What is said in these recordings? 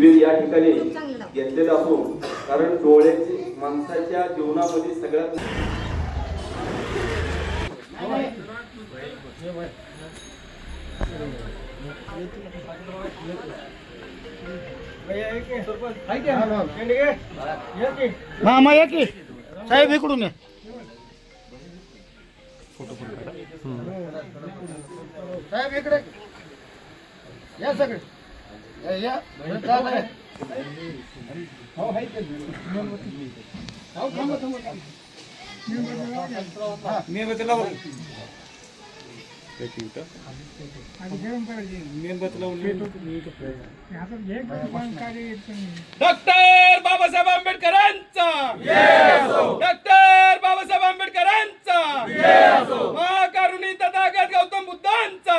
शिबिर या ठिकाणी घेतलेलं असो कारण डोळ्याची माणसाच्या जीवनामध्ये सगळ्यात मामा या की. साहेब इकडून या. साहेब इकडे. या सगळे. हो. हो, मेणबत्तीला डॉक्टर बाबासाहेब आंबेडकरांचा. डॉक्टर बाबासाहेब आंबेडकरांचा. महाकारुणी तथागत गौतम बुद्धांचा.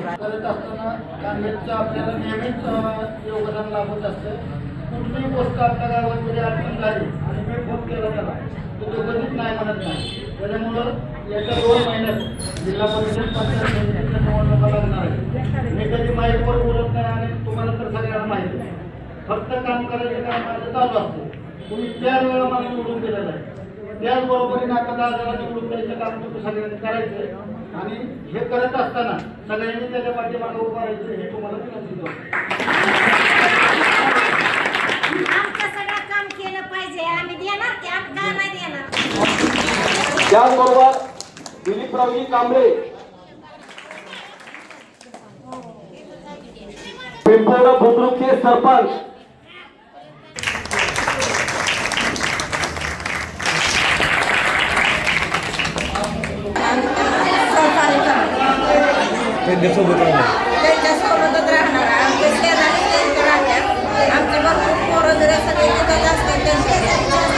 करत असताना काँग्रेसचं आपल्याला नेहमीच योगदान लाभत असतं कुठलीही गोष्ट आपल्या गावात जरी अडचण झाली आणि मी फोन केला त्याला तो तो कधीच नाही म्हणत नाही. त्याच्यामुळं याच्या दोन महिन्यात जिल्हा परिषद पंचायत समितीच्या निवडणुका लागणार आहे मी कधी माईकवर बोलत नाही आणि तुम्हाला तर सगळ्यांना माहिती आहे. फक्त काम करायचं काम माझं चालू असतं. तुम्ही चार वेळा मला निवडून दिलेलं आहे. त्याचबरोबरीने आता दहा जरा निवडून द्यायचं काम तुम्ही सगळ्यांनी करायचं आणि हे करत असताना सगळ्यांनी त्याच्या पाठीमागे उभं राहायचं हे तुम्हाला विनंती करतो. आमचं सगळं काम केलं पाहिजे. आम्ही देणार की आम्ही का नाही देणार त्याचबरोबर दिलीपरावजी कांबळे. पिंपळा बुद्रुकचे सरपंच. त्यांच्या सोबतच राहणार. आमचे शेजारी त्यांचे राहतात आमचे भरपूर पोरं जर सगळे तिथं असतात त्यांचे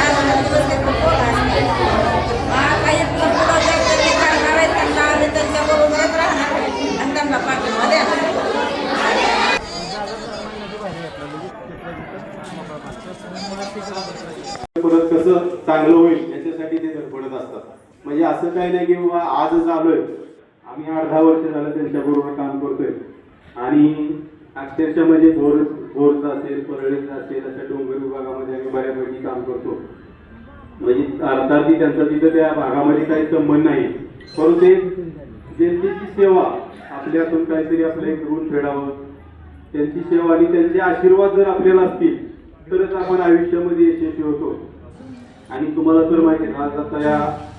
आम्हाला दिवस तिथं पोरं असतात. हा, काही भरपूर असे त्यांनी करणार आहेत त्यांना आम्ही त्यांच्या बरोबरच राहणार आणि त्यांना पाठिंबा देणार परत कसं चांगलं होईल याच्यासाठी ते धडपडत असतात. म्हणजे असं काही नाही की बाबा आजच आलोय आम्ही आठ दहा वर्ष झालं त्यांच्याबरोबर काम करतोय. आणि अक्षरशः म्हणजे भोर भोरचा असेल परळीचा असेल अशा डोंगर विभागामध्ये आम्ही बऱ्यापैकी काम करतो. म्हणजे अर्थात त्यांचा तिथं त्या भागामध्ये काही संबंध नाही. परंतु एक जनतेची सेवा आपल्यातून काहीतरी आपलं एक ऋण फेडावं त्यांची सेवा आणि त्यांचे आशीर्वाद जर आपल्याला असतील तरच आपण आयुष्यामध्ये यशस्वी होतो. आणि तुम्हाला तर माहिती आहे, आज आता या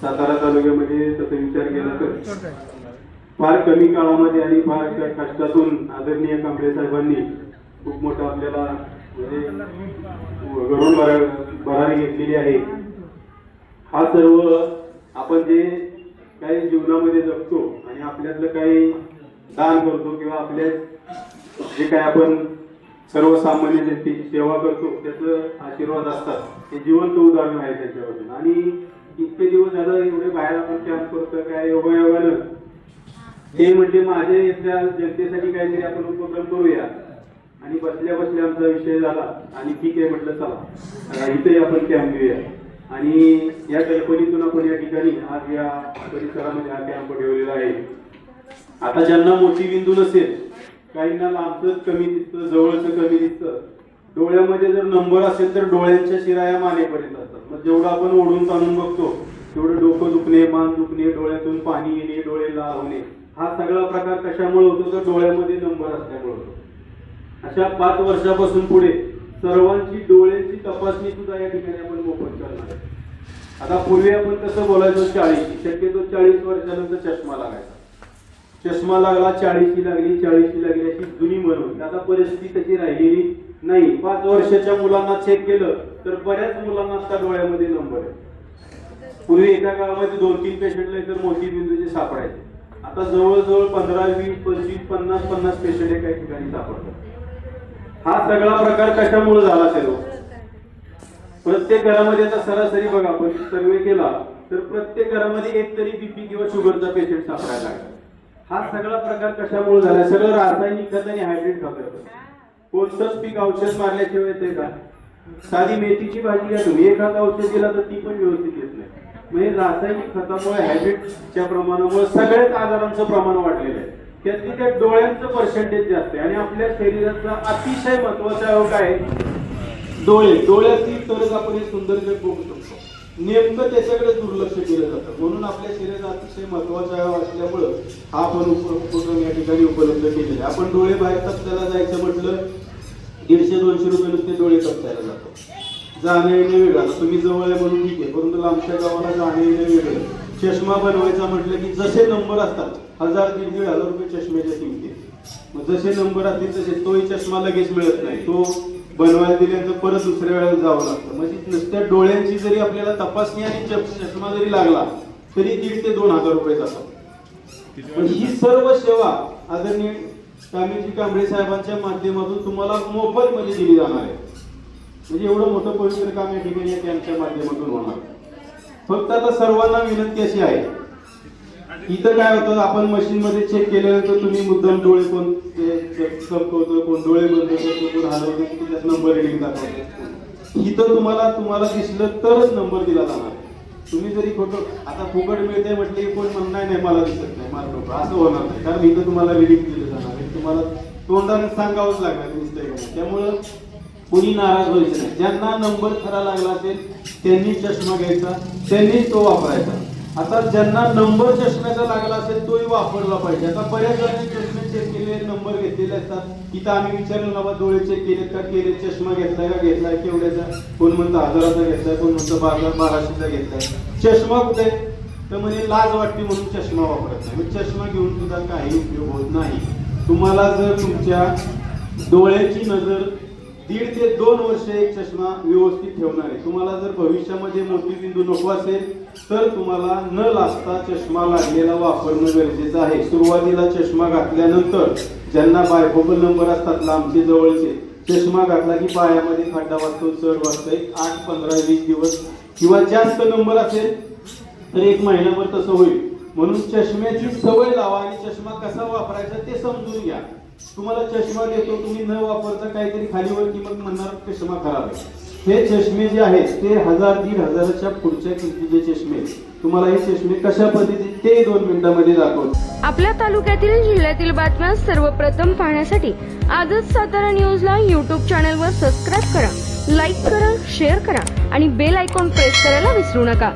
सातारा तालुक्यामध्ये तसं विचार केला तर फार कमी काळामध्ये आणि फार कष्टातून आदरणीय कांबळे साहेबांनी खूप मोठं आपल्याला म्हणजे घडून भरारी घेतलेली आहे. हा सर्व आपण जे काही जीवनामध्ये जगतो आणि आपल्यातलं काही दान करतो किंवा आपल्या जे काय आपण सर्वसामान्य जनतेची सेवा करतो त्याचं आशीर्वाद असतात. हे जिवंत उदाहरण आहे त्याच्यावरून आणि इतके दिवस झालं एवढे बाहेर आपण कॅम्प करतो काय योगायोगानं ते म्हणजे माझ्या इथल्या जनतेसाठी काहीतरी आपण उपक्रम करूया. आणि बसल्या बसल्या आमचा विषय झाला. आणि ठीक आहे म्हटलं चला. आता इथेही आपण कॅम्प घेऊया. आणि या कल्पनेतून आपण या ठिकाणी आज या परिसरामध्ये हा कॅम्प ठेवलेला आहे. आता ज्यांना मोठी बिंदू नसेल काहींना लांबच कमी दिसतं जवळचं कमी दिसतं डोळ्यामध्ये जर नंबर असेल तर डोळ्यांच्या शिराया मानेपर्यंत असतात. मग जेवढं आपण ओढून ताणून बघतो तेवढं डोकं दुखणे मान दुखणे डोळ्यातून पाणी येणे डोळे लाल होणे. हा सगळा प्रकार कशामुळे होतो? तर डोळ्यामध्ये नंबर असल्यामुळे होतो. अशा पाच वर्षापासून पुढे सर्वांची डोळ्यांची तपासणी सुद्धा या ठिकाणी आपण मोफत करणार आहे. आता पूर्वी आपण कसं बोलायचो चाळीस शक्यतो चाळीस वर्षानंतर चष्मा लागायचा. चष्मा लागला चाळीशी लागली चाळीशी लागली अशी जुनी म्हणून होती आता परिस्थिती कशी राहिलेली नाही पाच वर्षाच्या मुलांना चेक केलं तर बऱ्याच मुलांना आता डोळ्यामध्ये नंबर आहे. पूर्वी एका गावामध्ये दोन तीन पेशंटला तर मोठी बिंदूचे सापडायचे. आता जवळजवळ पंधरा वीस पंचवीस पन्नास पन्नास पेशंट एका ठिकाणी सापडतात. हा सगळा प्रकार कशामुळे झाला असेल प्रत्येक घरामध्ये आता सरासरी बघा आपण सर्वे केला तर प्रत्येक घरामध्ये एक तरी बीपी किंवा शुगरचा पेशंट सापडायला लागला. हा सगळा प्रकार कशामुळे झाला? सगळं रासायनिक खत आणि हायब्रिड खत कोणतंच पीक औषध मारल्याशिवाय येते का? साधी मेथीची भाजी घ्या तुम्ही एखादा औषध दिला तर ती पण व्यवस्थित येत नाही. म्हणजे रासायनिक खतामुळे हायब्रिडच्या प्रमाणामुळे सगळ्याच आजारांचं प्रमाण वाढलेलं आहे. त्यातली त्या डोळ्यांचं पर्सेंटेज जास्त आहे आणि आपल्या शरीराचा अतिशय महत्त्वाचा योग आहे डोळे. डोळ्यातील तरच आपण हे सुंदर जग बघू शकतो. नेमकं त्याच्याकडे दुर्लक्ष केलं जातं. म्हणून आपल्या शरीरात अतिशय महत्त्वाचा अवयव असल्यामुळं हा आपण उपक्रम या ठिकाणी उपलब्ध केलेला आहे. आपण डोळे बाहेर तप्त्याला जायचं म्हटलं दीडशे दोनशे रुपये नुसते डोळे कपसायला जातो जाणं येणं वेगळं तुम्ही जवळ आहे म्हणून ठीक आहे. परंतु लांबच्या गावाला जाणं येणं वेगळं. चष्मा बनवायचा म्हटलं की जसे नंबर असतात हजार दीडशे दीड हजार रुपये चष्म्याच्या किमती. मग जसे नंबर असतील तसे तोही चष्मा लगेच मिळत नाही. तो बनवायला दिल्यानंतर परत दुसऱ्या वेळेला जावं लागतं. म्हणजे नुसत्या डोळ्यांची जरी आपल्याला तपासणी आणि चप- चष्मा जरी लागला तरी दीड ते दोन हजार रुपये जातात. पण ही सर्व सेवा आदरणीय स्वामीजी कांबळे साहेबांच्या माध्यमातून तुम्हाला मोफत मध्ये दिली जाणार आहे. म्हणजे एवढं मोठं पवित्र काम या ठिकाणी या कॅम्पच्या माध्यमातून होणार. फक्त आता सर्वांना विनंती अशी आहे इथं काय होतं आपण मशीन मध्ये चेक केल्यानंतर तुम्ही मुद्दाम डोळे कोण संपवतो कोण डोळे बंद करतो कोण हलवतो त्यात नंबर रिडिंग दाखवतो इथं तुम्हाला तुम्हाला दिसलं तरच नंबर दिला जाणार तुम्ही जरी फोटो आता फुकट मिळते म्हटले की कोण म्हणणार नाही मला दिसत नाही मार्क नको असं होणार नाही कारण इथं तुम्हाला रिडिंग दिलं तुम्हाला तोंडाने सांगावंच लागणार मिस्टेक त्यामुळं कोणी नाराज व्हायचं नाही. ज्यांना नंबर खरा लागला असेल त्यांनी चष्मा घ्यायचा त्यांनी तो वापरायचा. आता ज्यांना नंबर चष्म्याचा लागला असेल तोही वापरला पाहिजे. आता बऱ्याच जणांनी चष्मे चेक केलेले नंबर घेतलेले असतात. इथं आम्ही विचारलं ना डोळे चेक केलेत का? केले चष्मा घेतलाय का? घेतलाय. केवढ्याचा? कोण म्हणतं हजाराचा घेतलाय? कोण म्हणतं बारा बाराशेचा घेतलाय? चष्मा कुठे तर म्हणजे लाज वाटते म्हणून चष्मा वापरत नाही. चष्मा घेऊन सुद्धा काही उपयोग होत नाही. तुम्हाला जर तुमच्या डोळ्याची नजर दीड ते दोन वर्ष एक चष्मा व्यवस्थित ठेवणार आहे. तुम्हाला जर भविष्यामध्ये मोतीबिंदू नको असेल तर तुम्हाला न लागता चष्मा लागलेला वापरणं गरजेचं आहे. सुरुवातीला चष्मा घातल्यानंतर ज्यांना बायफोकल नंबर असतात लांबचे जवळचे चष्मा घातला की पायामध्ये खड्डा वाजतो चढ वाजतो एक आठ पंधरा वीस दिवस किंवा जास्त नंबर असेल तर एक महिनाभर तसं होईल. म्हणून चष्म्याची सवय लावा आणि चष्मा कसा वापरायचा ते समजून घ्या. तुम्हाला चष्मा देतो तुम्ही न वापरता काहीतरी खालीवर किंमत म्हणणार चष्मा खराब आहे. हे चष्मे जे आहेत ते हजार दीड हजाराच्या पुढच्या किमतीचे चष्मे आहेत. तुम्हाला हे चष्मे कशा पद्धतीने ते दोन मिनिटांमध्ये दाखवतो. आपल्या तालुक्यातील जिल्ह्यातील बातम्या सर्वप्रथम पाहण्यासाठी आजच सातारा न्यूजला यूट्यूब चॅनलवर सबस्क्राईब करा लाईक करा शेअर करा आणि बेल आयकॉन प्रेस करायला विसरू नका.